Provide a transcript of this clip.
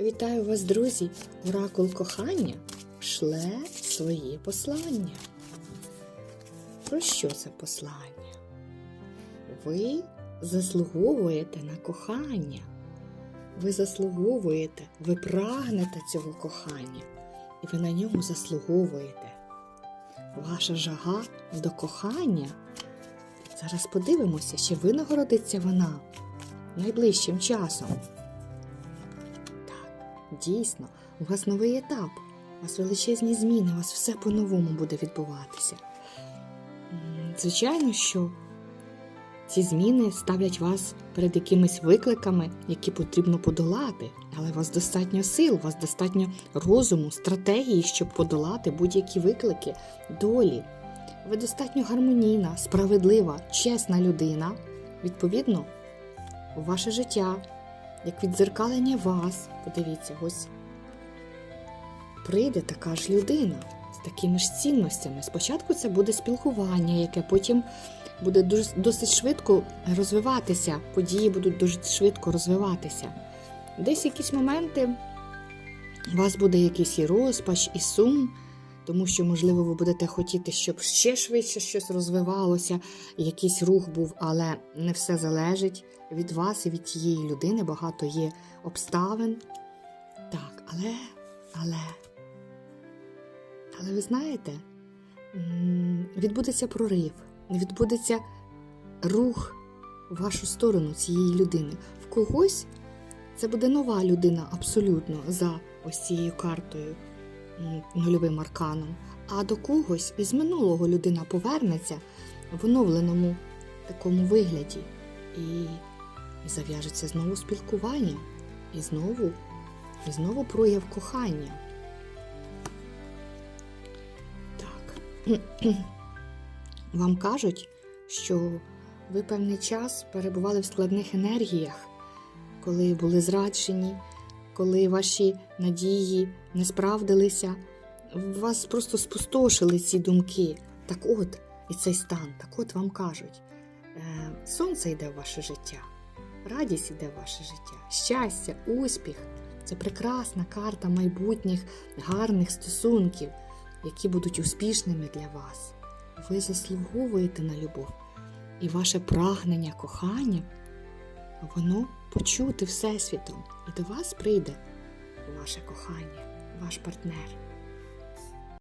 Вітаю вас, друзі! Оракул кохання шле своє послання. Про що це послання? Ви заслуговуєте на кохання. Ви заслуговуєте, ви прагнете цього кохання, і ви на ньому заслуговуєте. Ваша жага до кохання. Зараз подивимося, чи винагородиться вона найближчим часом. Дійсно, у вас новий етап, у вас величезні зміни, у вас все по-новому буде відбуватися. Звичайно, що ці зміни ставлять вас перед якимись викликами, які потрібно подолати, але у вас достатньо сил, у вас достатньо розуму, стратегії, щоб подолати будь-які виклики долі. Ви достатньо гармонійна, справедлива, чесна людина. Відповідно, у ваше життя, як віддзеркалення вас, подивіться, ось прийде така ж людина з такими ж цінностями. Спочатку це буде спілкування, яке потім буде досить швидко розвиватися. Події будуть дуже швидко розвиватися. Десь якісь моменти у вас буде якийсь і розпач, і сум, тому що, можливо, ви будете хотіти, щоб ще швидше щось розвивалося, якийсь рух був, але не все залежить від вас і від тієї людини. Багато є обставин. Так, але, але, але ви знаєте, відбудеться прорив, відбудеться рух в вашу сторону цієї людини. В когось це буде нова людина абсолютно за ось цією картою нульовим арканом. А до когось із минулого людина повернеться в оновленому такому вигляді. І, зав'яжеться знову спілкування, і знову, і знову прояв кохання. Так. Вам кажуть, що ви певний час перебували в складних енергіях, коли були зраджені, коли ваші надії не справдилися, вас просто спустошили ці думки. Так от, і цей стан, так от вам кажуть, е, сонце йде в ваше життя, радість йде в ваше життя, щастя, успіх це прекрасна карта майбутніх гарних стосунків, які будуть успішними для вас. Ви заслуговуєте на любов, і ваше прагнення кохання, воно почути Всесвітом, до вас прийде ваше кохання, ваш партнер.